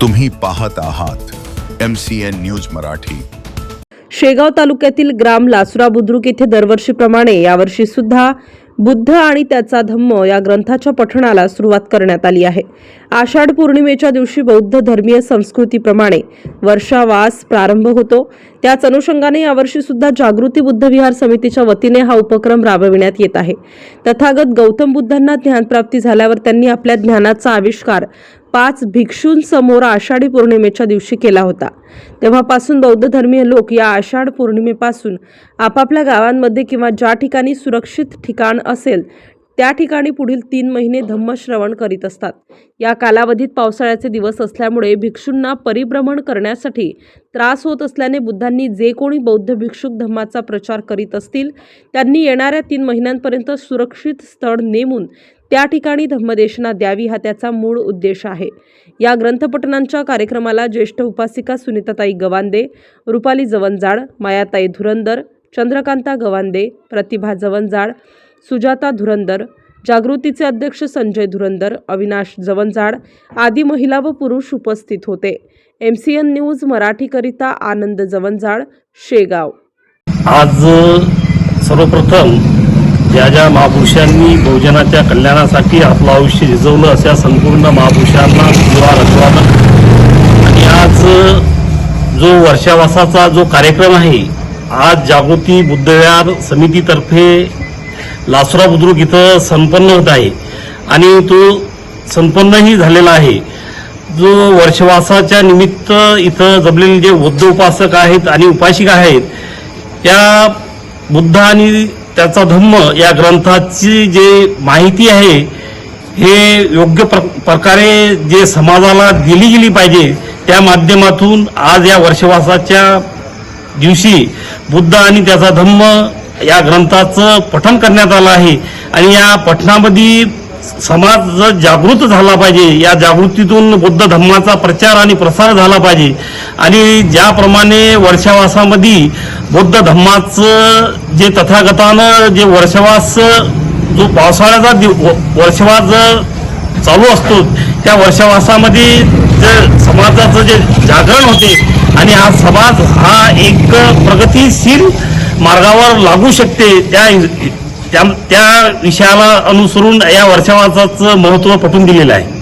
तुम्ही पाहत आहात M C N news Marathi. Shegaon तालुक्यातील ग्राम लासुरा बुद्रुक येथे दरवर्षीप्रमाणे यावर्षी सुद्धा बुद्ध आणि त्याचा धम्म या ग्रंथाच्या पठणाला सुरुवात करण्यात आली आहे. आषाढ पौर्णिमेच्या दिवशी बौद्ध धर्मीय संस्कृतीप्रमाणे वर्षावास प्रारंभ होतो. त्याच अनुषंगाने यावर्षी सुद्धा जागृती बुद्ध विहार समितीच्या वतीने हा उपक्रम राबविण्यात येत आहे. तथागत गौतम बुद्धांना ज्ञानप्राप्ती झाल्यावर त्यांनी आपल्या ज्ञानाचा आविष्कार पाच भिक्षूंसमोर आषाढी पौर्णिमेच्या दिवशी केला होता. तेव्हापासून बौद्ध धर्मीय लोक या आषाढ पौर्णिमेपासून आपापल्या गावांमध्ये किंवा ज्या ठिकाणी सुरक्षित ठिकाण असेल त्या ठिकाणी पुढील तीन महिने धम्मश्रवण करीत असतात. या कालावधीत पावसाळ्याचे दिवस असल्यामुळे भिक्षूंना परिभ्रमण करण्यासाठी त्रास होत असल्याने बुद्धांनी जे कोणी बौद्ध भिक्षुक धम्माचा प्रचार करीत असतील त्यांनी येणाऱ्या तीन महिन्यांपर्यंत सुरक्षित स्थळ नेमून त्या ठिकाणी धम्मदेशना द्यावी हा त्याचा मूळ उद्देश आहे. या ग्रंथपठणांच्या कार्यक्रमाला ज्येष्ठ उपासिका सुनीताताई गवांदे रुपाली जवंजाड मायाताई धुरंदर चंद्रकांता गवांदे प्रतिभा जवंजाड सुजाता धुरंदर जागृतीचे अध्यक्ष संजय धुरंदर अविनाश जवंजाड आदी महिला व पुरुष उपस्थित होते. एम सी एन न्यूज मराठीकरिता आनंद जवंजाड शेगाव. आज सर्वप्रथम ज्या ज्या महापुरुषांनी बहुजनाच्या कल्याणासाठी आपलं आयुष्य झिजवलं अशा संपूर्ण महापुरुषांना पुरा अभिवादन आणि आज जो वर्षावासाचा जो कार्यक्रम आहे आज जागृती बुद्धविहार समितीतर्फे लासुरा बुद्रुक इथं संपन्न होत आहे. आणि तो संपन्नही झालेला आहे. जो वर्षवासाच्या निमित्त इथं जमलेले जे बुद्ध उपासक आहेत आणि उपासिका आहेत त्या बुद्ध आणि त्याचा धम्म या ग्रंथाची जे माहिती आहे हे योग्य प्र प्रकारे जे समाजाला दिली गेली पाहिजे त्या माध्यमातून आज या वर्षवासाच्या दिवशी बुद्ध आणि त्याचा धम्म या ग्रंथाचं पठण करण्यात आलं आहे. आणि या पठणामध्ये समाज जागृत झाला पाहिजे या जागृतीतून बुद्ध धम्माचा प्रचार आणि प्रसार झाला पाहिजे. आणि ज्याप्रमाणे वर्षावासामध्ये बुद्ध धम्माचं जे तथागतानं जे वर्षवास जो पावसाळ्याचा दिव वर्षवास चालू असतो त्या वर्षावासामध्ये जे समाजाचं जे जागरण होते आणि हा समाज हा एक प्रगतीशील मार्गावर लागू शकते त्या त्या त्या विषयाला अनुसरून या वर्षावासाचं महत्त्व पटवून दिलेलं आहे.